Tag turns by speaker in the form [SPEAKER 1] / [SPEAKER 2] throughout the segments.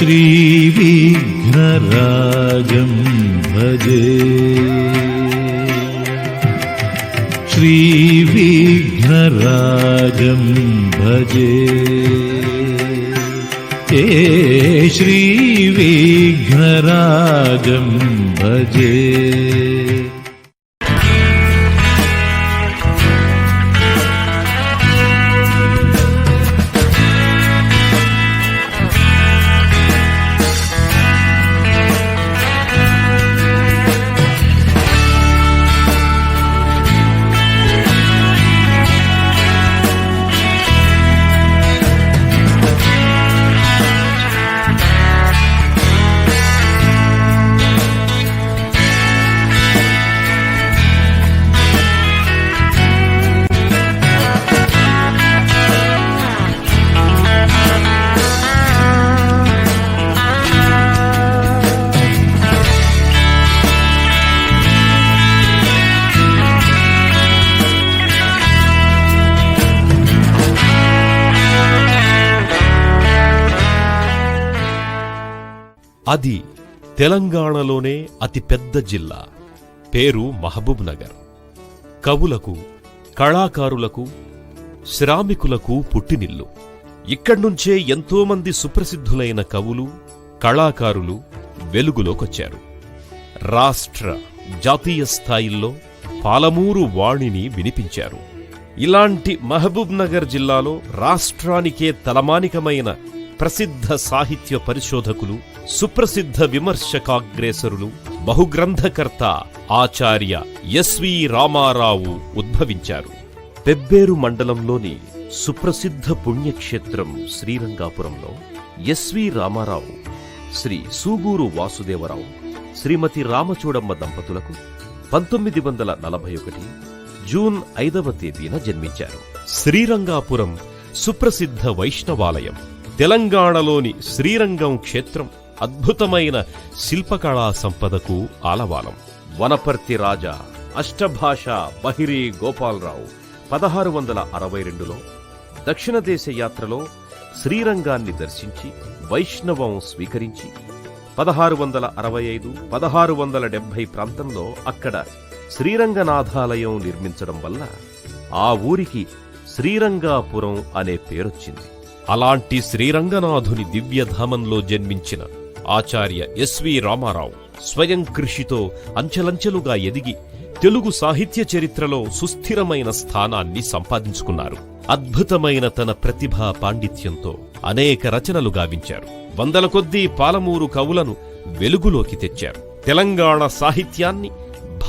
[SPEAKER 1] श्रीविघ्नराजं भजे श्रीविघ्नराजं भजे ए श्रीविघ्नराजं भजे
[SPEAKER 2] అది తెలంగాణలోనే అతిపెద్ద జిల్లా. పేరు మహబూబ్ నగర్. కవులకు కళాకారులకు శ్రామికులకు పుట్టినిల్లు. ఇక్కడ్నుంచే ఎంతోమంది సుప్రసిద్ధులైన కవులు కళాకారులు వెలుగులోకొచ్చారు. రాష్ట్ర జాతీయ స్థాయిల్లో పాలమూరు వాణిని వినిపించారు. ఇలాంటి మహబూబ్ నగర్ జిల్లాలో రాష్ట్రానికే తలమానికమైన ప్రసిద్ధ సాహిత్య పరిశోధకులు సుప్రసిద్ధ విమర్శకాగ్రేసరులు బహుగ్రంథకర్త ఆచార్య ఎస్వి రామారావు ఉద్భవించారు. పెబ్బేరు మండలంలోని సుప్రసిద్ధ పుణ్యక్షేత్రం శ్రీరంగాపురంలో ఎస్వి రామారావు శ్రీ సూగూరు వాసుదేవరావు శ్రీమతి రామచూడమ్మ దంపతులకు పంతొమ్మిది వందల నలభై ఒకటి జూన్ ఐదవ తేదీన జన్మించారు. శ్రీరంగాపురం సుప్రసిద్ధ వైష్ణవాలయం. తెలంగాణలోని శ్రీరంగం క్షేత్రం అద్భుతమైన శిల్పకళా సంపదకు ఆలవాలం. వనపర్తి రాజా అష్టభాష బహిరి గోపాలరావు పదహారు వందల అరవై రెండులో దక్షిణ దేశ యాత్రలో శ్రీరంగాన్ని దర్శించి వైష్ణవం స్వీకరించి పదహారు వందల అరవై ఐదు పదహారు వందల డెబ్భై ప్రాంతంలో అక్కడ శ్రీరంగనాథాలయం నిర్మించడం వల్ల ఆ ఊరికి శ్రీరంగాపురం అనే పేరొచ్చింది. అలాంటి శ్రీరంగనాథుని దివ్యధామంలో జన్మించిన ఆచార్య ఎస్వి రామారావు స్వయం కృషితో అంచెలంచెలుగా ఎదిగి తెలుగు సాహిత్య చరిత్రలో సుస్థిరమైన స్థానాన్ని సంపాదించుకున్నారు. అద్భుతమైన తన ప్రతిభా పాండిత్యంతో అనేక రచనలు గావించారు. వందల కొద్దీ పాలమూరు కవులను వెలుగులోకి తెచ్చారు. తెలంగాణ సాహిత్యాన్ని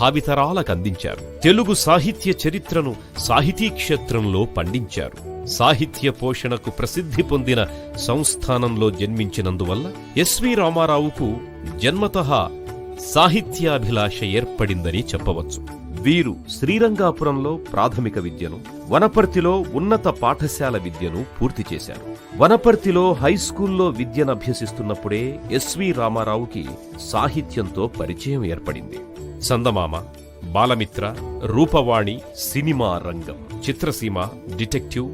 [SPEAKER 2] భావితరాలకు అందించారు. తెలుగు సాహిత్య చరిత్రను సాహితీ క్షేత్రంలో పండించారు. సాహిత్య పోషణకు ప్రసిద్ధి పొందిన సంస్థానంలో జన్మించినందువల్ల ఎస్వి రామారావుకు జన్మతః సాహిత్యాభిలాష ఏర్పడిందని చెప్పవచ్చు. వీరు శ్రీరంగాపురంలో ప్రాథమిక విద్యను వనపర్తిలో ఉన్నత పాఠశాల విద్యను పూర్తి చేశారు. వనపర్తిలో హైస్కూల్లో విద్యనభ్యసిస్తున్నప్పుడే ఎస్వి రామారావుకి సాహిత్యంతో పరిచయం ఏర్పడింది. చందమామ బాలమిత్ర రూపవాణి సినిమా రంగం. చిత్రసీమ డిటెక్టివ్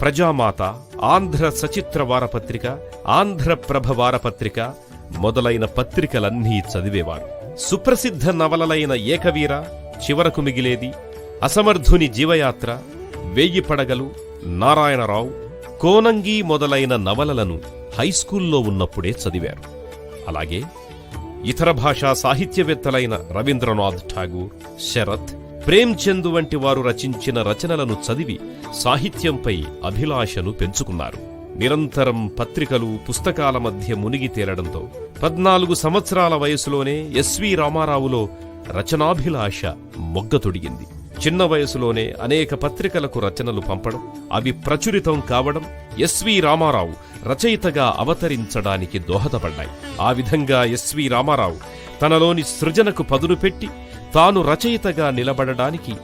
[SPEAKER 2] ప్రజామాత ఆంధ్ర సచిత్ర వారపత్రిక ఆంధ్రప్రభ వారపత్రిక మొదలైన పత్రికలన్నీ చదివేవారు సుప్రసిద్ధ నవలలైన ఏకవీర చివరకు మిగిలేది అసమర్థుని జీవయాత్ర వెయ్యి పడగలు నారాయణరావు కోనంగి మొదలైన నవలలను హైస్కూల్లో ఉన్నప్పుడే చదివారు. అలాగే ఇతర భాషా సాహిత్యవేత్తలైన రవీంద్రనాథ్ ఠాగూర్ శరత్ ప్రేమ్చంద్ వంటి వారు రచించిన రచనలను చదివి సాహిత్యంపై అభిలాషను పెంచుకున్నారు. నిరంతరం పత్రికలు పుస్తకాల మధ్య మునిగి తేలడంతో పద్నాలుగు సంవత్సరాల వయసులోనే ఎస్వి రామారావులో రచనాభిలాష మొగ్గతొడిగింది చిన్న వయసులోనే అనేక పత్రికలకు రచనలు పంపడం అవి ప్రచురితం కావడం ఎస్వి రామారావు రచయితగా అవతరించడానికి దోహదపడ్డాయి. ఆ విధంగా ఎస్వి రామారావు తనలోని సృజనకు పదును పెట్టి తాను రచయితగా నిలబడడానికి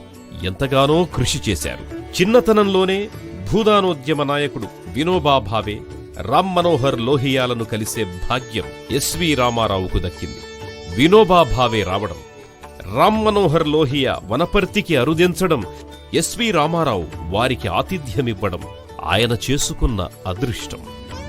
[SPEAKER 2] ఎంతగానో కృషి చేశారు. చిన్నతనంలోనే భూదానోద్యమ నాయకుడు వినోబా భావే రామ్ మనోహర్ లోహియాలను కలిసే భాగ్యం ఎస్వి రామారావుకు దక్కింది. వినోబా భావే రావడం రామ్ మనోహర్ లోహియా వనపర్తికి అరుదించడం ఎస్వి రామారావు వారికి ఆతిథ్యమివ్వడం ఆయన చేసుకున్న అదృష్టం.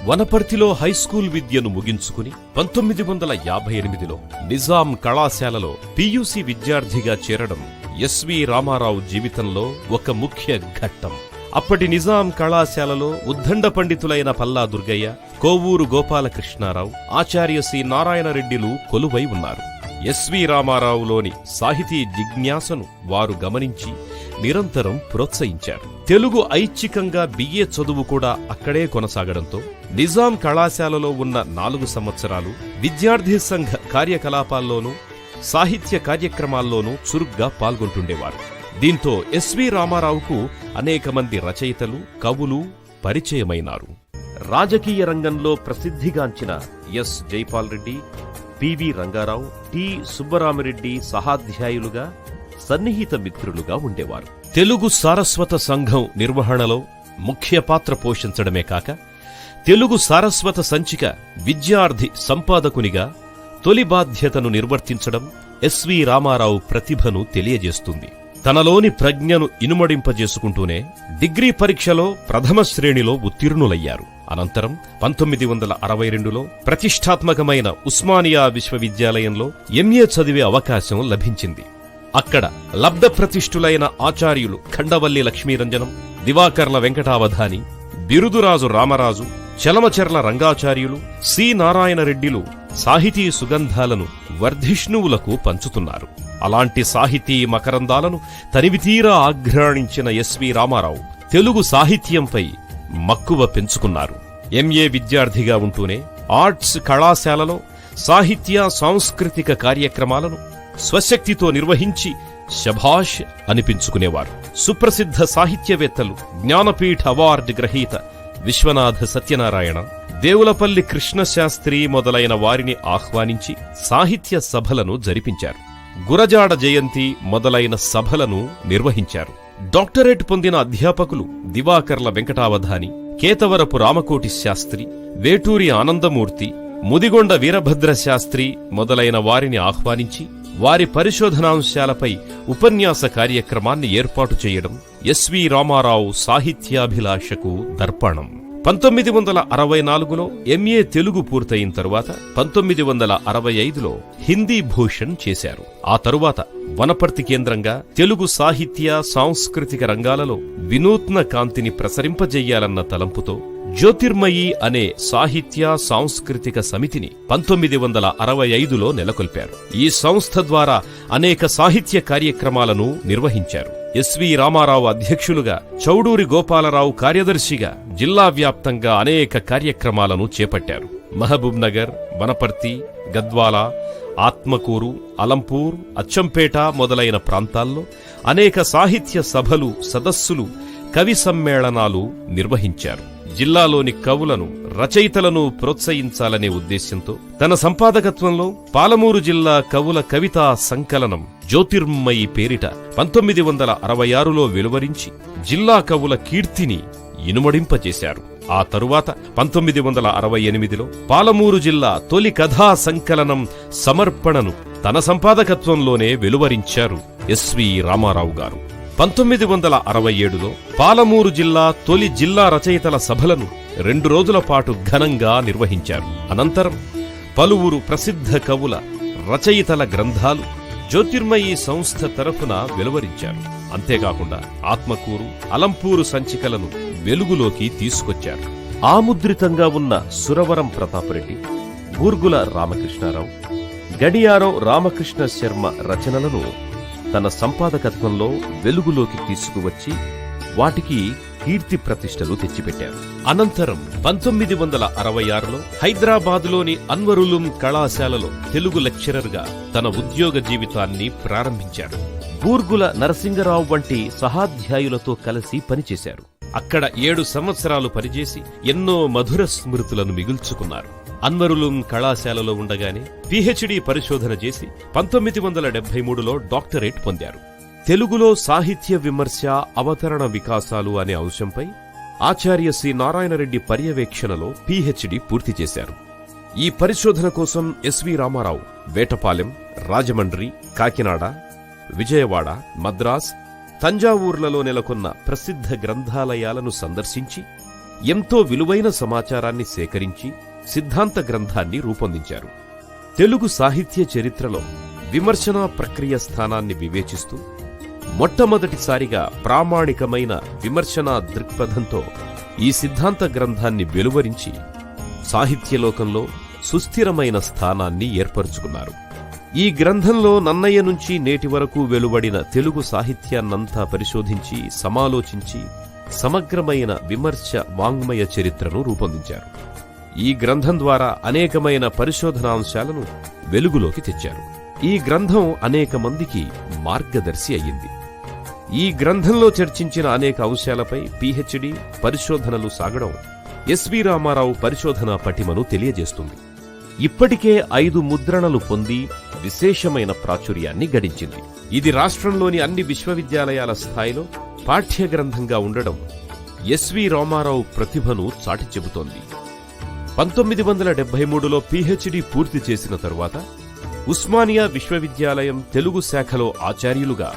[SPEAKER 2] వనపర్తిలో హైస్కూల్ విద్యను ముగించుకుని పంతొమ్మిది వందల యాభై ఎనిమిదిలో నిజాం కళాశాలలో పియూసీ విద్యార్థిగా చేరడం ఎస్వి రామారావు జీవితంలో ఒక ముఖ్య ఘట్టం. అప్పటి నిజాం కళాశాలలో ఉద్దండ పండితులైన పల్లా దుర్గయ్య కోవూరు గోపాలకృష్ణారావు ఆచార్య సి నారాయణరెడ్డిలు కొలువై ఉన్నారు. ఎస్వి రామారావులోని సాహితీ జిజ్ఞాసను వారు గమనించి నిరంతరం ప్రోత్సహించారు. తెలుగు ఐచ్ఛికంగా బిఏ చదువు కూడా అక్కడే కొనసాగడంతో నిజాం కళాశాలలో ఉన్న నాలుగు సంవత్సరాలు విద్యార్థి సంఘ కార్యకలాపాల్లోనూ సాహిత్య కార్యక్రమాల్లోనూ చురుగ్గా పాల్గొంటుండేవారు. దీంతో ఎస్వి రామారావుకు అనేక మంది రచయితలు కవులు పరిచయమైనారు. రాజకీయ రంగంలో ప్రసిద్ధిగాంచిన S. Jaipal Reddy PV Ranga Rao T. Subbarami Reddy సహాధ్యాయులుగా సన్నిహిత మిత్రులుగా ఉండేవారు. తెలుగు సారస్వత సంఘం నిర్వహణలో ముఖ్య పాత్ర పోషించడమే కాక తెలుగు సారస్వత సంచిక విద్యార్థి సంపాదకునిగా తొలి బాధ్యతను నిర్వర్తించడం ఎస్వి రామారావు ప్రతిభను తెలియజేస్తుంది. తనలోని ప్రజ్ఞను ఇనుమడింపజేసుకుంటూనే డిగ్రీ పరీక్షలో ప్రథమ శ్రేణిలో ఉత్తీర్ణులయ్యారు. అనంతరం పంతొమ్మిది వందల అరవై రెండులో ప్రతిష్టాత్మకమైన ఉస్మానియా విశ్వవిద్యాలయంలో ఎంఏ చదివే అవకాశం లభించింది. అక్కడ లబ్ధ ప్రతిష్ఠులైన ఆచార్యులు ఖండవల్లి లక్ష్మీరంజనం దివాకర్ల వెంకటావధాని బిరుదురాజు రామరాజు చలమచర్ల రంగాచార్యులు సి. నారాయణరెడ్డిలు సాహితీ సుగంధాలను వర్ధిష్ణువులకు పంచుతున్నారు. అలాంటి సాహితీ మకరందాలను తనివితీరా ఆఘ్రాణించిన ఎస్వి రామారావు తెలుగు సాహిత్యంపై మక్కువ పెంచుకున్నారు. ఎంఏ విద్యార్థిగా ఉంటూనే ఆర్ట్స్ కళాశాలలో సాహిత్య సాంస్కృతిక కార్యక్రమాలను స్వశక్తితో నిర్వహించి శభాష్ అనిపించుకునేవారు. సుప్రసిద్ధ సాహిత్యవేత్తలు జ్ఞానపీఠ అవార్డు గ్రహీత విశ్వనాథ సత్యనారాయణ దేవులపల్లి కృష్ణశాస్త్రి మొదలైన వారిని ఆహ్వానించి సాహిత్య సభలను జరిపించారు. గురజాడ జయంతి మొదలైన సభలను నిర్వహించారు. డాక్టరేట్ పొందిన అధ్యాపకులు దివాకర్ల వెంకటావధాని కేతవరపు రామకోటి శాస్త్రి వేటూరి ఆనందమూర్తి ముదిగొండ వీరభద్ర శాస్త్రి మొదలైన వారిని ఆహ్వానించి వారి పరిశోధనాంశాలపై ఉపన్యాస కార్యక్రమాన్ని ఏర్పాటు చేయడం ఎస్వి రామారావు సాహిత్యాభిలాషకు దర్పణం. పంతొమ్మిది వందల అరవై నాలుగులో ఎంఏ తెలుగు పూర్తయిన తరువాత పంతొమ్మిది వందల అరవై ఐదులో హిందీ భూషణ్ చేశారు. ఆ తరువాత వనపర్తి కేంద్రంగా తెలుగు సాహిత్య సాంస్కృతిక రంగాలలో వినూత్న కాంతిని ప్రసరింపజెయ్యాలన్న తలంపుతో జ్యోతిర్మయి అనే సాహిత్య సాంస్కృతిక సమితిని పంతొమ్మిది వందల అరవై ఐదులో నెలకొల్పారు. ఈ సంస్థ ద్వారా అనేక సాహిత్య కార్యక్రమాలను నిర్వహించారు. ఎస్వి రామారావు అధ్యక్షులుగా చౌడూరి గోపాలరావు కార్యదర్శిగా జిల్లా వ్యాప్తంగా అనేక కార్యక్రమాలను చేపట్టారు. మహబూబ్ నగర్ వనపర్తి గద్వాల ఆత్మకూరు అలంపూర్ అచ్చంపేట మొదలైన ప్రాంతాల్లో అనేక సాహిత్య సభలు సదస్సులు కవి సమ్మేళనాలు నిర్వహించారు. జిల్లాలోని కవులను రచయితలను ప్రోత్సహించాలనే ఉద్దేశ్యంతో తన సంపాదకత్వంలో పాలమూరు జిల్లా కవుల కవితా సంకలనం జ్యోతిర్మయి పేరిట పంతొమ్మిది వందల అరవై ఆరులో వెలువరించి జిల్లా కవుల కీర్తిని ఇనుమడింపజేశారు. ఆ తరువాత పంతొమ్మిది వందల అరవై ఎనిమిదిలో పాలమూరు జిల్లా తొలి కథా సంకలనం సమర్పణను తన సంపాదకత్వంలోనే వెలువరించారు ఎస్వి రామారావు గారు. పంతొమ్మిది వందల అరవై ఏడులో పాలమూరు జిల్లా తొలి జిల్లా రచయితల సభలను రెండు రోజుల పాటు ఘనంగా నిర్వహించారు. అనంతరం పలువురు ప్రసిద్ధ కవుల రచయితల గ్రంథాలు జ్యోతిర్మయి సంస్థ తరఫున వెలువరించారు. అంతేకాకుండా ఆత్మకూరు అలంపూరు సంచికలను వెలుగులోకి తీసుకొచ్చారు. ఆముద్రితంగా ఉన్న సురవరం ప్రతాపరెడ్డి బూర్గుల రామకృష్ణారావు గడియారం రామకృష్ణ శర్మ రచనలను తన సంపాదకత్వంలో వెలుగులోకి తీసుకువచ్చి వాటికి కీర్తి ప్రతిష్టలు తెచ్చిపెట్టారు. అనంతరం పంతొమ్మిది వందల అరవై ఆరులో హైదరాబాదులోని అన్వరులుం కళాశాలలో తెలుగు లెక్చరర్గా తన ఉద్యోగ జీవితాన్ని ప్రారంభించారు. బూర్గుల నరసింగరావు వంటి సహాధ్యాయులతో కలిసి పనిచేశారు. అక్కడ ఏడు సంవత్సరాలు పనిచేసి ఎన్నో మధుర స్మృతులను మిగుల్చుకున్నారు. అన్వరులుం కళాశాలలో ఉండగానే పిహెచ్డి పరిశోధన చేసి పంతొమ్మిది వందల డెబ్బై మూడులో డాక్టరేట్ పొందారు. తెలుగులో సాహిత్య విమర్శ అవతరణ వికాసాలు అనే అంశంపై ఆచార్య శ్రీ నారాయణరెడ్డి పర్యవేక్షణలో పిహెచ్డి పూర్తి చేశారు. ఈ పరిశోధన కోసం ఎస్వి రామారావు వేటపాలెం రాజమండ్రి కాకినాడ విజయవాడ మద్రాస్ తంజావూర్లలో నెలకొన్న ప్రసిద్ధ గ్రంథాలయాలను సందర్శించి ఎంతో విలువైన సమాచారాన్ని సేకరించి సిద్ధాంత గ్రంథాన్ని రూపొందించారు. తెలుగు సాహిత్య చరిత్రలో విమర్శనా ప్రక్రియ స్థానాన్ని వివేచిస్తూ మొట్టమొదటిసారిగా ప్రామాణికమైన విమర్శనా దృక్పథంతో ఈ సిద్ధాంత గ్రంథాన్ని వెలువరించి సాహిత్యలోకంలో సుస్థిరమైన స్థానాన్ని ఏర్పరుచుకున్నారు. ఈ గ్రంథంలో నన్నయ్య నుంచి నేటి వరకు వెలువడిన తెలుగు సాహిత్యాన్నంతా పరిశోధించి సమాలోచించి సమగ్రమైన విమర్శ వాంగ్మయ చరిత్రను రూపొందించారు. ఈ గ్రంథం ద్వారా అనేకమైన పరిశోధనాంశాలను వెలుగులోకి తెచ్చారు. ఈ గ్రంథం అనేక మందికి మార్గదర్శి అయ్యింది. ఈ గ్రంథంలో చర్చించిన అనేక అంశాలపై పిహెచ్డి పరిశోధనలు సాగడం ఎస్వి రామారావు పరిశోధన పటిమను తెలియజేస్తుంది. ఇప్పటికే ఐదు ముద్రణలు పొంది విశేషమైన ప్రాచుర్యాన్ని గడించింది. ఇది రాష్ట్రంలోని అన్ని విశ్వవిద్యాలయాల స్థాయిలో పాఠ్య గ్రంథంగా ఉండడం ఎస్వి రామారావు ప్రతిభను చాటి చెబుతోంది పంతొమ్మిది వందల డెబ్బై మూడులో పీహెచ్డీ పూర్తి చేసిన తరువాత ఉస్మానియా విశ్వవిద్యాలయం తెలుగు శాఖలో ఆచార్యులుగా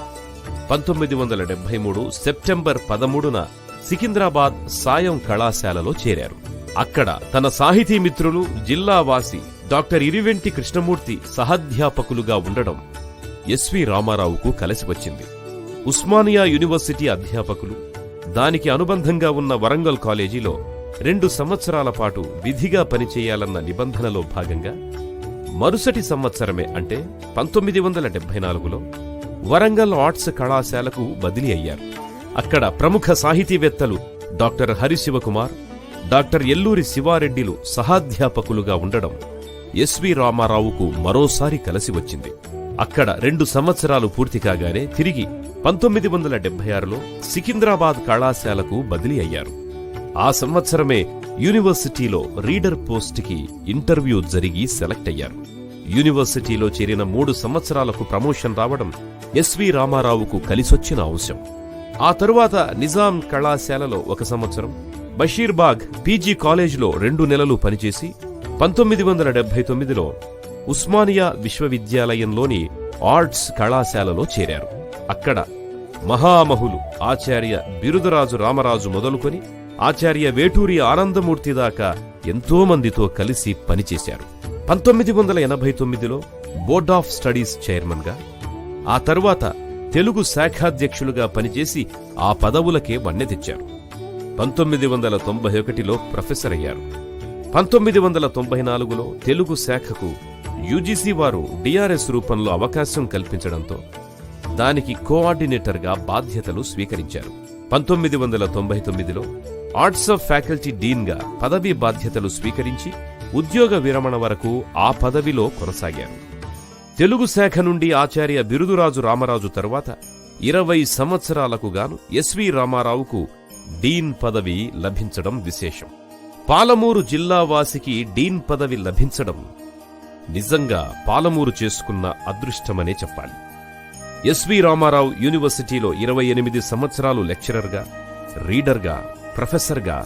[SPEAKER 2] పంతొమ్మిది వందల డెబ్బై మూడు సెప్టెంబర్ పదమూడున సికింద్రాబాద్ సాయం కళాశాలలో చేరారు. అక్కడ తన సాహితీ మిత్రులు జిల్లావాసి డాక్టర్ ఇరివెంటి కృష్ణమూర్తి సహాధ్యాపకులుగా ఉండడం ఎస్వి రామారావుకు కలిసి వచ్చింది. ఉస్మానియా యూనివర్సిటీ అధ్యాపకులు దానికి అనుబంధంగా ఉన్న వరంగల్ కాలేజీలో రెండు సంవత్సరాల పాటు విధిగా పనిచేయాలన్న నిబంధనలో భాగంగా మరుసటి సంవత్సరమే అంటే పంతొమ్మిది వందల డెబ్బై నాలుగులో వరంగల్ ఆర్ట్స్ కళాశాలకు బదిలీ అయ్యారు. అక్కడ ప్రముఖ సాహితీవేత్తలు డాక్టర్ హరిశివకుమార్ డాక్టర్ ఎల్లూరి శివారెడ్డిలు సహాధ్యాపకులుగా ఉండడం ఎస్వి రామారావుకు మరోసారి కలిసి వచ్చింది. అక్కడ రెండు సంవత్సరాలు పూర్తి కాగానే తిరిగి పంతొమ్మిది వందల డెబ్బై ఆరులో సికింద్రాబాద్ కళాశాలకు బదిలీ అయ్యారు. ఆ సంవత్సరమే యూనివర్సిటీలో రీడర్ పోస్ట్కి ఇంటర్వ్యూ జరిగి సెలెక్ట్ అయ్యారు. యూనివర్సిటీలో చేరిన మూడు సంవత్సరాలకు ప్రమోషన్ రావడం ఎస్వి రామారావుకు కలిసొచ్చిన అంశం. ఆ తరువాత నిజాం కళాశాలలో ఒక సంవత్సరం బషీర్బాగ్ పీజీ కాలేజీలో రెండు నెలలు పనిచేసి పంతొమ్మిది వందల డెబ్బై తొమ్మిదిలో ఉస్మానియా విశ్వవిద్యాలయంలోని ఆర్ట్స్ కళాశాలలో చేరారు. అక్కడ మహామహులు ఆచార్య బిరుదరాజు రామరాజు మొదలుకొని ఆచార్య వేటూరి ఆనందమూర్తి దాకా ఎంతో మందితో కలిసి పనిచేశారు. పంతొమ్మిది వందల ఎనభై తొమ్మిదిలో బోర్డ్ ఆఫ్ స్టడీస్ చైర్మన్గా ఆ తరువాత తెలుగు శాఖాధ్యక్షులుగా పనిచేసి ఆ పదవులకే వన్నె తెచ్చారు. పంతొమ్మిది వందల తొంభై ఒకటిలో ప్రొఫెసర్ అయ్యారు. పంతొమ్మిది వందల తొంభై నాలుగులో తెలుగు శాఖకు యూజీసీ వారు డిఆర్ఎస్ రూపంలో అవకాశం కల్పించడంతో దానికి కోఆర్డినేటర్గా బాధ్యతలు స్వీకరించారు. పంతొమ్మిది వందల తొంభై తొమ్మిదిలో ఆర్ట్స్ ఆఫ్ ఫ్యాకల్టీ డీన్గా పదవీ బాధ్యతలు స్వీకరించి ఉద్యోగ విరమణ వరకు ఆ పదవిలో కొనసాగారు. తెలుగు శాఖ నుండి ఆచార్య బిరుదురాజు రామరాజు తరువాత ఇరవై సంవత్సరాలకు గాను ఎస్వి రామారావుకు డీన్ పదవి లభించడం విశేషం. పాలమూరు జిల్లావాసికి డీన్ పదవి లభించడం నిజంగా పాలమూరు చేసుకున్న అదృష్టమనే చెప్పాలి. ఎస్వి రామారావు యూనివర్సిటీలో ఇరవై ఎనిమిది సంవత్సరాలు లెక్చరర్గా రీడర్గా ప్రొఫెసర్గా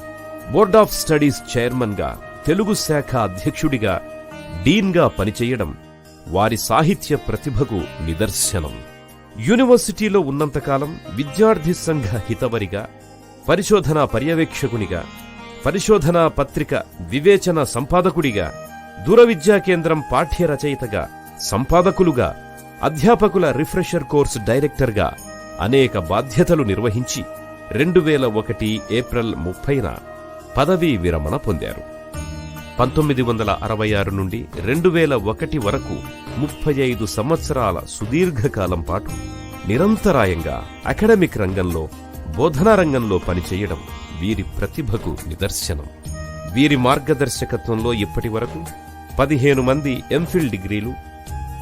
[SPEAKER 2] బోర్డ్ ఆఫ్ స్టడీస్ చైర్మన్గా తెలుగు శాఖ అధ్యక్షుడిగా డీన్గా పనిచేయడం వారి సాహిత్య ప్రతిభకు నిదర్శనం. యూనివర్సిటీలో ఉన్నంతకాలం విద్యార్థి సంఘ హితవరిగా పరిశోధనా పర్యవేక్షకునిగా పరిశోధనా పత్రిక వివేచన సంపాదకుడిగా దూరవిద్యా కేంద్రం పాఠ్య రచయితగా సంపాదకులుగా అధ్యాపకుల రిఫ్రెషర్ కోర్స్ డైరెక్టర్గా అనేక బాధ్యతలు నిర్వహించి రెండు వేల ఒకటి ఏప్రిల్ ముప్పైన పదవీ విరమణ పొందారు. పంతొమ్మిది వందల అరవై ఆరు నుండి రెండు వేల ఒకటి వరకు ముప్పై ఐదు సంవత్సరాల సుదీర్ఘకాలం పాటు నిరంతరాయంగా అకాడమిక్ రంగంలో బోధనా రంగంలో పనిచేయడం వీరి ప్రతిభకు నిదర్శనం. వీరి మార్గదర్శకత్వంలో ఇప్పటి వరకు పదిహేను మంది ఎంఫిల్ డిగ్రీలు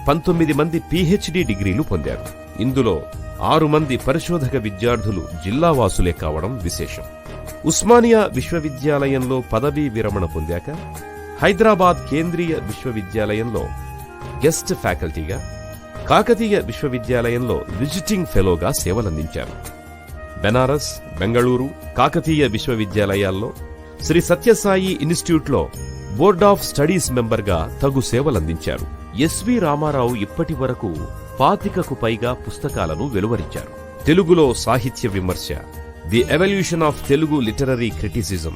[SPEAKER 2] పంతొమ్మిది మంది పీహెచ్డీ డిగ్రీలు పొందారు. ఇందులో ఆరు మంది పరిశోధక విద్యార్థులు జిల్లావాసులే కావడం విశేషం. ఉస్మానియా విశ్వవిద్యాలయంలో పదవీ విరమణ పొందాక హైదరాబాద్ కేంద్రీయ విశ్వవిద్యాలయంలో గెస్ట్ ఫ్యాకల్టీగా కాకతీయ విశ్వవిద్యాలయంలో విజిటింగ్ ఫెలోగా సేవలందించారు. బెనారస్ బెంగళూరు కాకతీయ విశ్వవిద్యాలయాల్లో శ్రీ సత్యసాయి ఇన్స్టిట్యూట్లో బోర్డ్ ఆఫ్ స్టడీస్ మెంబర్గా తగు సేవలందించారు. ఎస్వి రామారావు ఇప్పటి వరకు పాతికకు పైగా పుస్తకాలను వెలువరించారు. తెలుగులో సాహిత్య విమర్శ the evolution of Telugu literary criticism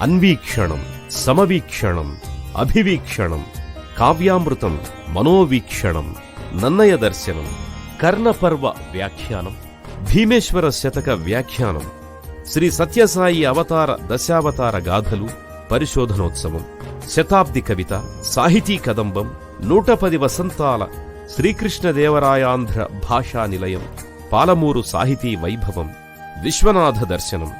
[SPEAKER 2] అన్వీక్షణం సమవీక్షణం అభివీక్షణం కావ్యామృతం మనోవీక్షణం నన్నయ దర్శనం కర్ణపర్వ వ్యాఖ్యానం భీమేశ్వర శతక వ్యాఖ్యానం శ్రీ సత్యసాయి అవతార దశావతార గాథలు పరిశోధనోత్సవం శతాబ్ది కవిత సాహితీ కదంబం నూట పది వసంతాల శ్రీకృష్ణదేవరాయాంధ్ర భాషా నిలయం పాలమూరు సాహితీ వైభవం విశ్వనాథ దర్శనం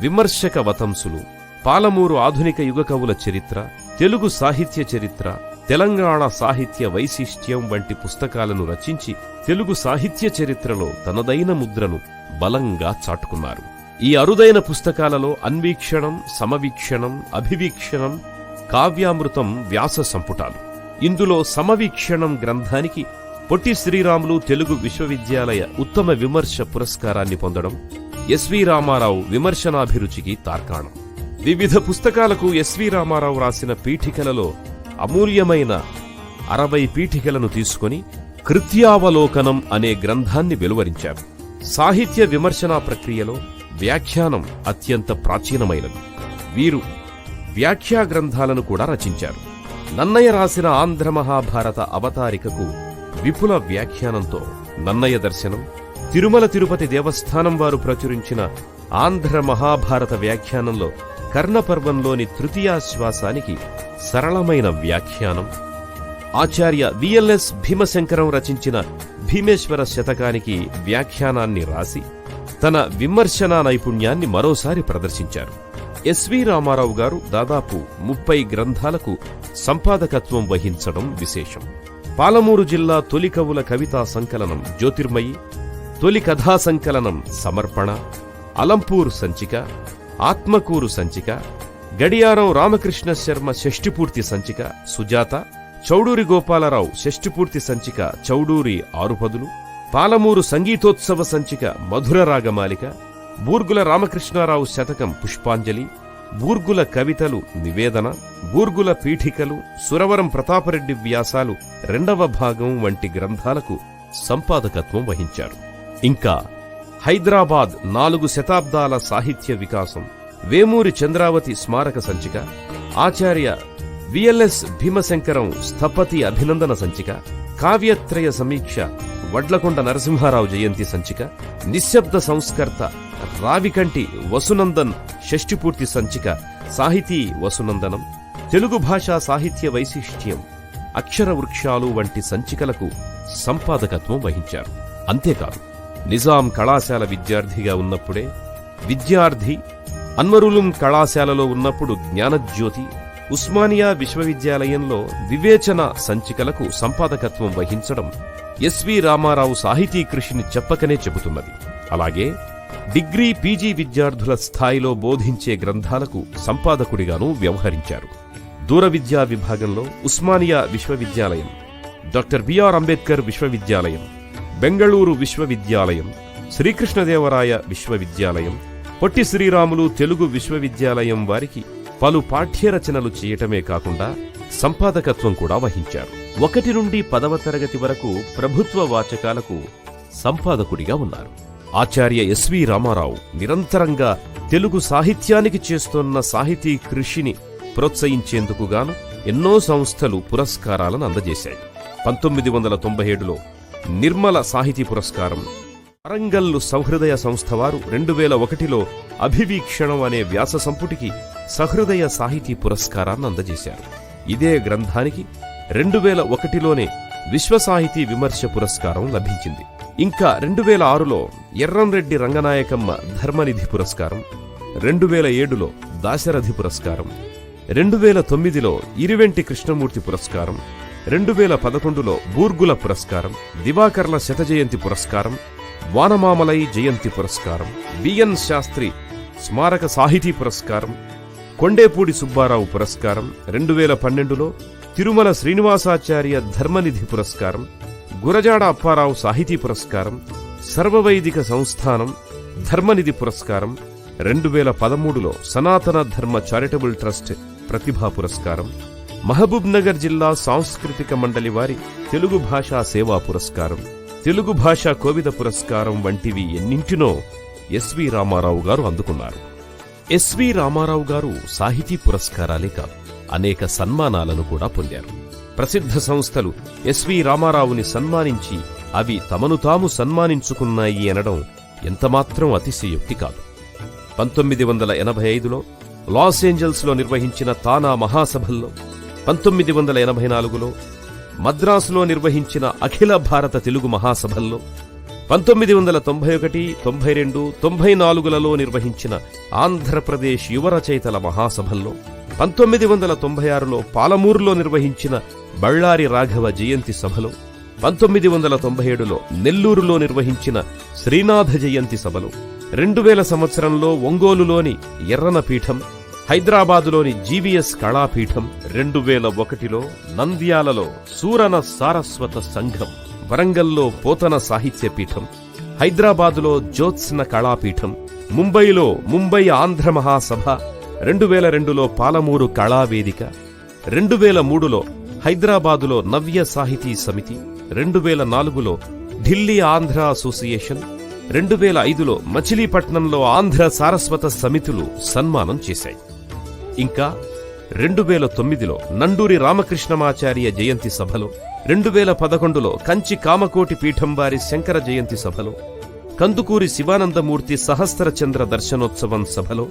[SPEAKER 2] విమర్శక వతంసులు పాలమూరు ఆధునిక యుగ కవుల చరిత్ర తెలుగు సాహిత్య చరిత్ర తెలంగాణ సాహిత్య వైశిష్ట్యం వంటి పుస్తకాలను రచించి తెలుగు సాహిత్య చరిత్రలో తనదైన ముద్రను బలంగా చాటుకున్నారు. ఈ అరుదైన పుస్తకాలలో అన్వీక్షణం సమవీక్షణం అభివీక్షణం కావ్యామృతం వ్యాస సంపుటాలు. ఇందులో సమవీక్షణం గ్రంథానికి పొట్టి శ్రీరాములు తెలుగు విశ్వవిద్యాలయ ఉత్తమ విమర్శ పురస్కారాన్ని పొందడం ఎస్వి రామారావు విమర్శనాభిరుచికి తార్కాణం. వివిధ పుస్తకాలకు ఎస్వి రామారావు రాసిన పీఠికలలో అమూల్యమైన అరవై పీఠికలను తీసుకొని కృత్యావలోకనం అనే గ్రంథాన్ని వెలువరించారు. సాహిత్య విమర్శనా ప్రక్రియలో వ్యాఖ్యానం అత్యంత ప్రాచీనమైనది. వీరు వ్యాఖ్యా గ్రంథాలను కూడా రచించారు. నన్నయ్య రాసిన ఆంధ్ర మహాభారత అవతారికకు విపుల వ్యాఖ్యానంతో నన్నయ్య దర్శనం తిరుమల తిరుపతి దేవస్థానం వారు ప్రచురించిన ఆంధ్ర మహాభారత వ్యాఖ్యానంలో కర్ణపర్వంలోని తృతీయాశ్వాసానికి సరళమైన వ్యాఖ్యానం. ఆచార్య విఎల్ఎస్ భీమశంకరం రచించిన భీమేశ్వర శతకానికి వ్యాఖ్యానాన్ని రాసి తన విమర్శనా నైపుణ్యాన్ని మరోసారి ప్రదర్శించారు. ఎస్వి రామారావు గారు దాదాపు ముప్పై గ్రంథాలకు సంపాదకత్వం వహించడం విశేషం. పాలమూరు జిల్లా తొలి కవుల కవితా సంకలనం జ్యోతిర్మయి తొలి కథా సంకలనం సమర్పణ అలంపూర్ సంచిక ఆత్మకూరు సంచిక గడియారం రామకృష్ణ శర్మ షష్ఠిపూర్తి సంచిక సుజాత చౌడూరి గోపాలరావు షష్ఠిపూర్తి సంచిక చౌడూరి ఆరుపదులు పాలమూరు సంగీతోత్సవ సంచిక మధుర రాగమాలిక బూర్గుల రామకృష్ణారావు శతకం పుష్పాంజలి బూర్గుల కవితలు నివేదన బూర్గుల పీఠికలు సురవరం ప్రతాపరెడ్డి వ్యాసాలు రెండవ భాగం వంటి గ్రంథాలకు సంపాదకత్వం వహించారు. ఇంకా హైదరాబాద్ నాలుగు శతాబ్దాల సాహిత్య వికాసం వేమూరి చంద్రావతి స్మారక సంచిక ఆచార్య విఎల్ఎస్ భీమశంకరం స్థపతి అభినందన సంచిక కావ్యత్రయ సమీక్ష వడ్లకొండ నరసింహారావు జయంతి సంచిక నిశ్శబ్ద సంస్కర్త రావికంటి వసునందన్ షష్ఠిపూర్తి సంచిక సాహితీ వసునందనం తెలుగు భాషా సాహిత్య వైశిష్ట్యం అక్షర వృక్షాలు వంటి సంచికలకు సంపాదకత్వం వహించారు. అంతేకాదు నిజాం కళాశాల విద్యార్థిగా ఉన్నప్పుడే విద్యార్థి అన్వరులుం కళాశాలలో ఉన్నప్పుడు జ్ఞానజ్యోతి ఉస్మానియా విశ్వవిద్యాలయంలో వివేచన సంచికలకు సంపాదకత్వం వహించడం ఎస్వి రామారావు సాహితీ కృషిని చెప్పకనే చెబుతున్నది. అలాగే డిగ్రీ పీజీ విద్యార్థుల స్థాయిలో బోధించే గ్రంథాలకు సంపాదకుడిగానూ వ్యవహరించారు. దూర విద్యా విభాగంలో ఉస్మానియా విశ్వవిద్యాలయం డాక్టర్ బిఆర్ అంబేద్కర్ విశ్వవిద్యాలయం బెంగళూరు విశ్వవిద్యాలయం శ్రీకృష్ణదేవరాయ విశ్వవిద్యాలయం పొట్టి శ్రీరాములు తెలుగు విశ్వవిద్యాలయం వారికి పలు పాఠ్యరచనలు చేయటమే కాకుండా సంపాదకత్వం కూడా వహించారు. ఒకటి నుండి పదవ తరగతి వరకు ప్రభుత్వ వాచకాలకు సంపాదకుడిగా ఉన్నారు. ఆచార్య ఎస్వి రామారావు నిరంతరంగా తెలుగు సాహిత్యానికి చేస్తున్న సాహితీ కృషిని ప్రోత్సహించేందుకుగాను ఎన్నో సంస్థలు పురస్కారాలను అందజేశాయి. పంతొమ్మిది వందల తొంభై ఏడులో నిర్మల సాహితీ పురస్కారం వరంగల్లు సౌహృదయ సంస్థ వారు రెండు వేల ఒకటిలో అభివీక్షణం అనే వ్యాస సంపుటికి సహృదయ సాహితీ పురస్కారాన్ని అందజేశారు. ఇదే గ్రంథానికి రెండు వేల ఒకటిలోనే విశ్వ సాహితీ విమర్శ పురస్కారం లభించింది. ఇంకా రెండు వేల ఆరులో ఎర్రంరెడ్డి రంగనాయకమ్మ ధర్మనిధి పురస్కారం రెండు వేల ఏడులో దాశరథి పురస్కారం రెండు వేల తొమ్మిదిలో ఇరివెంటి కృష్ణమూర్తి పురస్కారం రెండు వేల పదకొండులో బూర్గుల పురస్కారం దివాకర్ల శతజయంతి పురస్కారం వానమామలై జయంతి పురస్కారం బిఎన్ శాస్త్రి స్మారక సాహితీ పురస్కారం కొండేపూడి సుబ్బారావు పురస్కారం రెండు వేల పన్నెండులో తిరుమల శ్రీనివాసాచార్య ధర్మనిధి పురస్కారం గురజాడ అప్పారావు సాహితీ పురస్కారం సర్వవైదిక సంస్థానం ధర్మనిధి పురస్కారం రెండు వేల పదమూడులో సనాతన ధర్మ చారిటబుల్ ట్రస్ట్ ప్రతిభా పురస్కారం మహబూబ్ నగర్ జిల్లా సాంస్కృతిక మండలి వారి తెలుగు భాషా సేవా పురస్కారం తెలుగు భాషా కోవిద పురస్కారం వంటివి ఎన్నింటినో ఎస్వి రామారావు గారు అందుకున్నారు. ఎస్వి రామారావు గారు సాహితీ పురస్కారాలే కాదు అనేక సన్మానాలను కూడా పొందారు. ప్రసిద్ధ సంస్థలు ఎస్వి రామారావుని సన్మానించి అవి తమను తాము సన్మానించుకున్నాయి అనడం ఎంతమాత్రం అతిశయోక్తి కాదు. పంతొమ్మిది వందల ఎనభై ఐదులో లాస్ ఏంజల్స్లో నిర్వహించిన తానా మహాసభల్లో పంతొమ్మిది వందల ఎనభై నాలుగులో మద్రాసులో నిర్వహించిన అఖిల భారత తెలుగు మహాసభల్లో పంతొమ్మిది వందల తొంభై ఒకటి తొంభై రెండు తొంభై నాలుగులలో నిర్వహించిన ఆంధ్రప్రదేశ్ యువ రచయితల మహాసభల్లో పంతొమ్మిది వందల తొంభై ఆరులో పాలమూరులో నిర్వహించిన బళ్ళారి రాఘవ జయంతి సభలో పంతొమ్మిది వందల తొంభై ఏడులో నెల్లూరులో నిర్వహించిన శ్రీనాథ జయంతి సభలో రెండు వేల సంవత్సరంలో ఒంగోలులోని ఎర్రన పీఠం హైదరాబాదులోని జీవీఎస్ కళాపీఠం రెండు వేల ఒకటిలో నంద్యాలలో సూరన సారస్వత సంఘం వరంగల్లో పోతన సాహిత్య పీఠం హైదరాబాదులో జ్యోత్స్న కళాపీఠం ముంబైలో ముంబై ఆంధ్ర మహాసభ రెండు వేల రెండులో పాలమూరు కళావేదిక రెండు వేల మూడులో హైదరాబాదులో నవ్య సాహితీ సమితి రెండు వేల నాలుగులో ఢిల్లీ ఆంధ్ర అసోసియేషన్ రెండు వేల ఐదులో మచిలీపట్నంలో ఆంధ్ర సారస్వత సమితులు సన్మానం చేశాయి. ఇంకా రెండు వేల తొమ్మిదిలో నండూరి రామకృష్ణమాచార్య జయంతి సభలో రెండు వేల పదకొండులో కంచి కామకోటి పీఠం వారి శంకర జయంతి సభలో కందుకూరి శివానందమూర్తి సహస్రచంద్ర దర్శనోత్సవం సభలో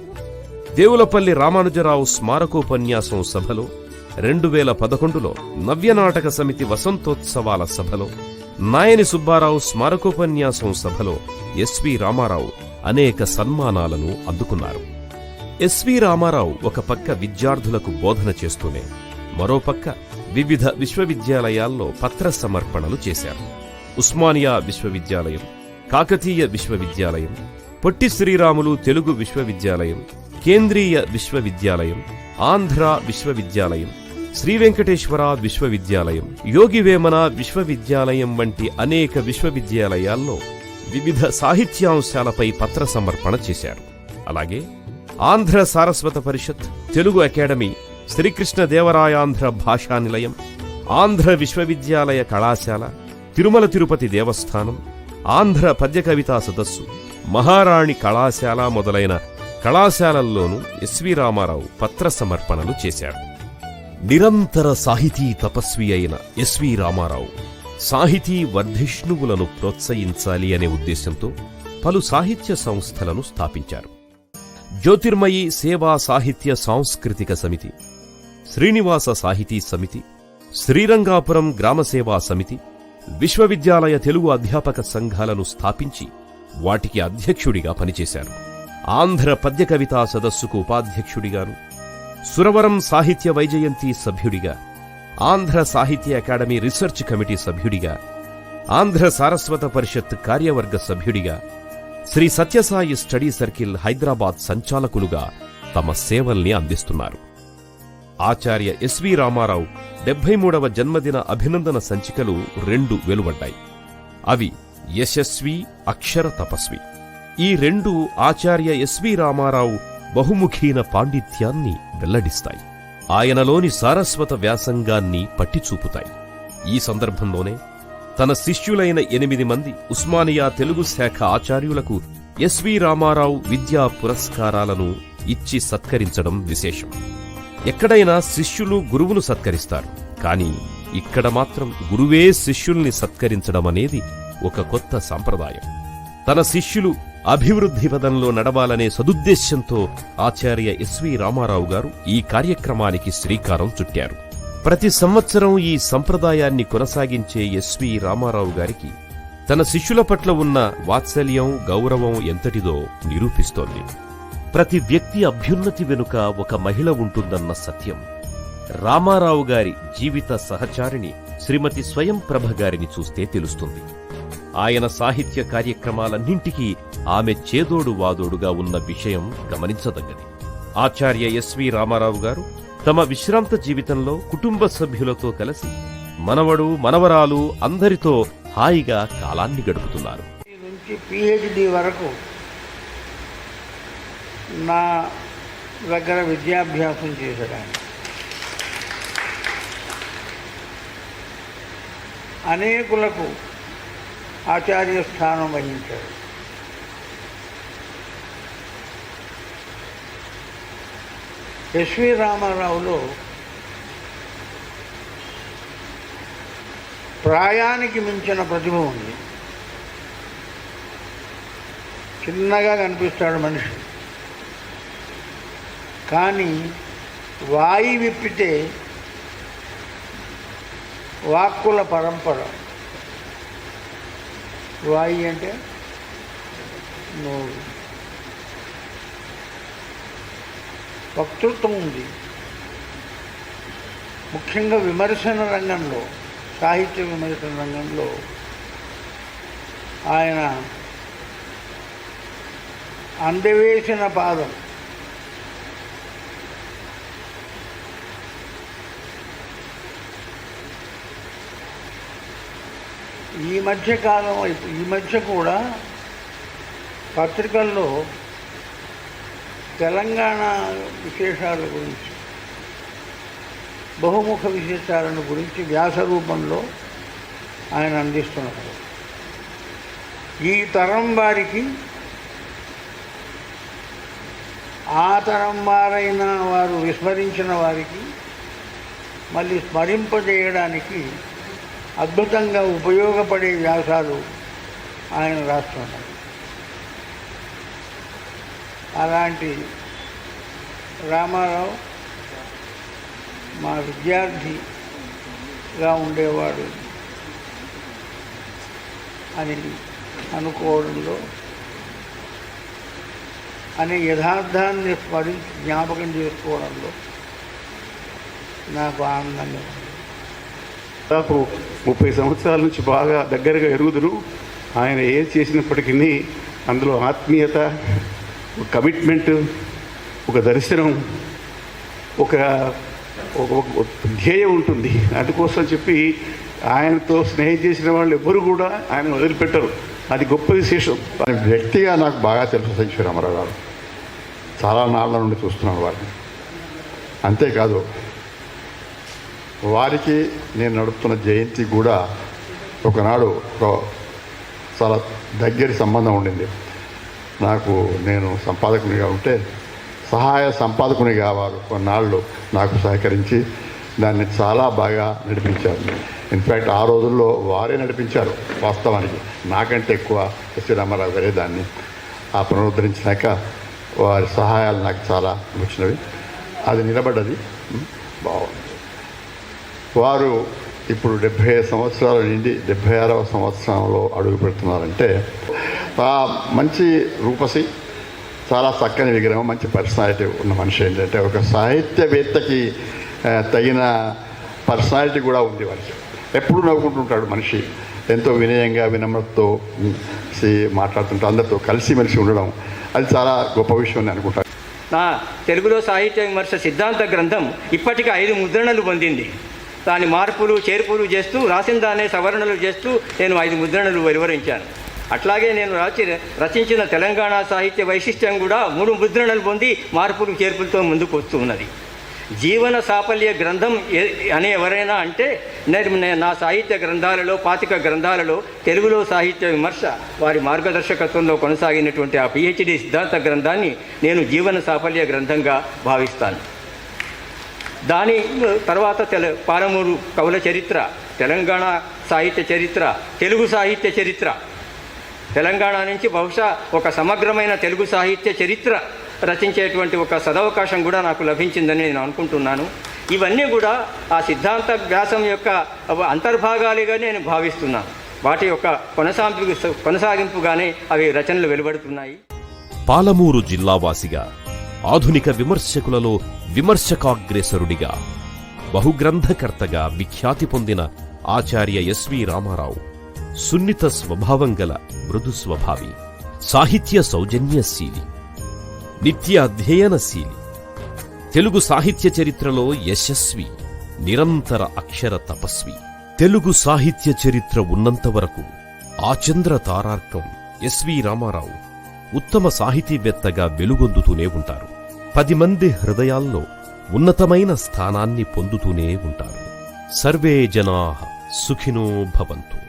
[SPEAKER 2] దేవులపల్లి రామానుజరావు స్మారకోపన్యాసం సభలో రెండు వేల పదకొండులో నవ్యనాటక సమితి వసంతోత్సవాల సభలో నాయని సుబ్బారావు స్మారకోపన్యాసం సభలో ఎస్వి రామారావు అనేక సన్మానాలను అందుకున్నారు. ఎస్వి రామారావు ఒక పక్క విద్యార్థులకు బోధన చేస్తూనే మరోపక్క వివిధ విశ్వవిద్యాలయాల్లో పత్ర సమర్పణలు చేశారు. ఉస్మానియా విశ్వవిద్యాలయం కాకతీయ విశ్వవిద్యాలయం పొట్టి శ్రీరాములు తెలుగు విశ్వవిద్యాలయం కేంద్రీయ విశ్వవిద్యాలయం ఆంధ్ర విశ్వవిద్యాలయం శ్రీ వెంకటేశ్వర విశ్వవిద్యాలయం యోగివేమన విశ్వవిద్యాలయం వంటి అనేక విశ్వవిద్యాలయాల్లో వివిధ సాహిత్యాంశాలపై పత్ర సమర్పణ చేశారు. అలాగే ఆంధ్ర సారస్వత పరిషత్ తెలుగు అకాడమీ శ్రీకృష్ణ దేవరాయాంధ్ర భాషా నిలయం ఆంధ్ర విశ్వవిద్యాలయ కళాశాల తిరుమల తిరుపతి దేవస్థానం ఆంధ్ర పద్య కవితా సదస్సు మహారాణి కళాశాల మొదలైన కళాశాలల్లోనూ ఎస్వి రామారావు పత్ర సమర్పణలు చేశారు నిరంతర సాహితీ తపస్వి అయిన ఎస్వి రామారావు సాహితీ వర్ధిష్ణువులను ప్రోత్సహించాలి అనే ఉద్దేశంతో పలు సాహిత్య సంస్థలను స్థాపించారు. జ్యోతిర్మయి సేవా సాహిత్య సాంస్కృతిక సమితి శ్రీనివాస సాహితీ సమితి శ్రీరంగాపురం గ్రామసేవా సమితి విశ్వవిద్యాలయ తెలుగు అధ్యాపక సంఘాలను స్థాపించి వాటికి అధ్యక్షుడిగా పనిచేశారు. ఆంధ్ర పద్య కవితా సదస్సుకు ఉపాధ్యక్షుడిగాను సురవరం సాహిత్య వైజయంతి సభ్యుడిగా ఆంధ్ర సాహిత్య అకాడమీ రీసెర్చ్ కమిటీ సభ్యుడిగా ఆంధ్ర సారస్వత పరిషత్ కార్యవర్గ సభ్యుడిగా శ్రీ సత్యసాయి స్టడీ సర్కిల్ హైదరాబాద్ సంచాలకులుగా తమ సేవల్ని అందిస్తున్నారు. ఆచార్య ఎస్వి రామారావు డెబ్బై మూడవ జన్మదిన అభినందన సంచికలు రెండు వెలువడ్డాయి. అవి యశస్వి అక్షర తపస్వి. ఈ రెండు ఆచార్య ఎస్వి రామారావు బహుముఖీన పాండిత్యాన్ని వెల్లడిస్తాయి. ఆయనలోని సారస్వత వ్యాసంగాన్ని పట్టిచూపుతాయి. ఈ సందర్భంలోనే తన శిష్యులైన ఎనిమిది మంది ఉస్మానియా తెలుగు శాఖ ఆచార్యులకు ఎస్వి రామారావు విద్యా పురస్కారాలను ఇచ్చి సత్కరించడం విశేషం. ఎక్కడైనా శిష్యులు గురువును సత్కరిస్తారు కాని ఇక్కడ మాత్రం గురువే శిష్యుల్ని సత్కరించడం అనేది ఒక కొత్త సంప్రదాయం. తన శిష్యులు అభివృద్ధి పదంలో నడవాలనే సదుద్దేశ్యంతో ఆచార్య ఎస్వి రామారావు గారు ఈ కార్యక్రమానికి శ్రీకారం చుట్టారు. ప్రతి సంవత్సరం ఈ సంప్రదాయాన్ని కొనసాగించే ఎస్వి రామారావు గారికి తన శిష్యుల పట్ల ఉన్న వాత్సల్యం గౌరవం ఎంతటిదో నిరూపిస్తోంది. ప్రతి వ్యక్తి అభ్యున్నతి వెనుక ఒక మహిళ ఉంటుందన్న సత్యం. రామారావు గారి జీవిత సహచారిణి శ్రీమతి స్వయం ప్రభ గారిని చూస్తే తెలుస్తుంది. ఆయన సాహిత్య కార్యక్రమాలన్నింటికీ ఆమె చేదోడు వాదోడుగా ఉన్న విషయం గమనించదగ్గది. ఆచార్య ఎస్వి రామారావు గారు తమ విశ్రాంత జీవితంలో కుటుంబ సభ్యులతో కలిసి మనవడు మనవరాలు అందరితో హాయిగా కాలాన్ని గడుపుతున్నారు.
[SPEAKER 3] నుంచి పిహెచ్డి వరకు నా దగ్గర విద్యాభ్యాసం చేశాడు అనేకులకు ఆచార్య స్థానం వహించాడు ఎస్వి రామారావులో ప్రాయానికి మించిన ప్రతిభ ఉంది. చిన్నగా కనిపిస్తాడు మనిషి. కానీ వాయి విప్పితే వాక్కుల పరంపర. వాయి అంటే నోరు. వక్తృత్వం ఉంది. ముఖ్యంగా విమర్శన రంగంలో సాహిత్య విమర్శన రంగంలో ఆయన అందవేసిన పాదం ఈ మధ్య కాలం ఈ మధ్య కూడా పత్రికల్లో తెలంగాణ విశేషాల గురించి బహుముఖ విశేషాలను గురించి వ్యాస రూపంలో ఆయన అందిస్తున్నారు. ఈ తరం వారికి ఆ తరం వారైన వారు విస్మరించిన వారికి మళ్ళీ స్మరింపజేయడానికి అద్భుతంగా ఉపయోగపడే వ్యాసాలు ఆయన రాస్తున్నారు. అలాంటి రామారావు మా విద్యార్థిగా ఉండేవాడు. అని అనుకోవడంలో అనే యథార్థాన్ని స్మరించి జ్ఞాపకం చేసుకోవడంలో నాకు ఆనందంగా
[SPEAKER 4] దాదాపు ముప్పై సంవత్సరాల నుంచి బాగా దగ్గరగా ఎరుగుదురు. ఆయన ఏం చేసినప్పటికీ అందులో ఆత్మీయత ఒక కమిట్మెంట్ ఒక దర్శనం ఒక ధ్యేయం ఉంటుంది. అందుకోసం చెప్పి ఆయనతో స్నేహం చేసిన వాళ్ళు ఎవ్వరు కూడా ఆయన వదిలిపెట్టరు. అది గొప్ప విశేషం.
[SPEAKER 5] ఆయన వ్యక్తిగా నాకు బాగా తెలుసు సంచి రామారావు గారు. చాలా నాళ్ళ నుండి చూస్తున్నాను వారిని. అంతేకాదు వారికి నేను నడుపుతున్న జయంతి కూడా ఒకనాడు ఒక చాలా దగ్గరి సంబంధం ఉండింది. నాకు నేను సంపాదకునిగా ఉంటే సహాయ సంపాదకునిగా వారు కొన్నాళ్ళు నాకు సహకరించి దాన్ని చాలా బాగా నడిపించారు. ఇన్ఫ్యాక్ట్ ఆ రోజుల్లో వారే నడిపించారు వాస్తవానికి. నాకంటే ఎక్కువ ఎస్వి రామారావు గారే దాన్ని ఆ పునరుద్ధరించినాక వారి సహాయాలు నాకు చాలా వచ్చినవి. అది నిలబడ్డది. బాగుంది. వారు ఇప్పుడు డెబ్భై సంవత్సరాల నుండి డెబ్భై ఆరవ సంవత్సరంలో అడుగు పెడుతున్నారంటే మంచి రూపసి చాలా చక్కని విగ్రహం మంచి పర్సనాలిటీ ఉన్న మనిషి ఏంటంటే ఒక సాహిత్యవేత్తకి తగిన పర్సనాలిటీ కూడా ఉంది వారికి ఎప్పుడు నవ్వుకుంటుంటాడు మనిషి. ఎంతో వినయంగా వినమ్రతతో మాట్లాడుతుంటాడు సి- అందరితో కలిసిమెలిసి ఉండడం అది చాలా గొప్ప విషయం అని అనుకుంటాను.
[SPEAKER 6] నా తెలుగులో సాహిత్య విమర్శ సిద్ధాంత గ్రంథం ఇప్పటికి ఐదు ముద్రణలు పొందింది. దాని మార్పులు చేర్పులు చేస్తూ రాసిన దానే సవరణలు చేస్తూ నేను ఐదు ముద్రణలు వివరించాను. అట్లాగే నేను రాచి రచించిన తెలంగాణ సాహిత్య వైశిష్ట్యం కూడా మూడు ముద్రణలు పొంది మార్పులు చేర్పులతో ముందుకు వస్తూ ఉన్నది. జీవన సాఫల్య గ్రంథం అని ఎవరైనా అంటే నేను నా సాహిత్య గ్రంథాలలో పాతిక గ్రంథాలలో తెలుగులో సాహిత్య విమర్శ వారి మార్గదర్శకత్వంలో కొనసాగినటువంటి ఆ పిహెచ్డి సిద్ధాంత గ్రంథాన్ని నేను జీవన సాఫల్య గ్రంథంగా భావిస్తాను. దాని తర్వాత తెల పాలమూరు కవుల చరిత్ర తెలంగాణ సాహిత్య చరిత్ర తెలుగు సాహిత్య చరిత్ర. తెలంగాణ నుంచి బహుశా ఒక సమగ్రమైన తెలుగు సాహిత్య చరిత్ర రచించేటువంటి ఒక సదవకాశం కూడా నాకు లభించిందని నేను అనుకుంటున్నాను. ఇవన్నీ కూడా ఆ సిద్ధాంత వ్యాసం యొక్క అంతర్భాగాలుగా నేను భావిస్తున్నాను. వాటి యొక్క కొనసాగింపు కొనసాగింపుగానే అవి రచనలు వెలువడుతున్నాయి.
[SPEAKER 2] పాలమూరు జిల్లావాసిగా ఆధునిక విమర్శకులలో విమర్శకాగ్రేసరుడిగా బహుగ్రంథకర్తగా విఖ్యాతి పొందిన ఆచార్య ఎస్వి రామారావు సున్నిత స్వభావం గల మృదు స్వభావి సాహిత్య సౌజన్యశీలి నిత్య అధ్యయనశీలి తెలుగు సాహిత్య చరిత్రలో యశస్వి నిరంతర అక్షర తపస్వి. తెలుగు సాహిత్య చరిత్ర ఉన్నంత వరకు ఆచంద్ర తారార్కం ఎస్వి రామారావు ఉత్తమ సాహితీవేత్తగా వెలుగొందుతూనే ఉంటారు. పది మంది హృదయాల్లో ఉన్నతమైన స్థానాన్ని పొందుతూనే ఉంటారు. సర్వే జనా సుఖినో భవంతు.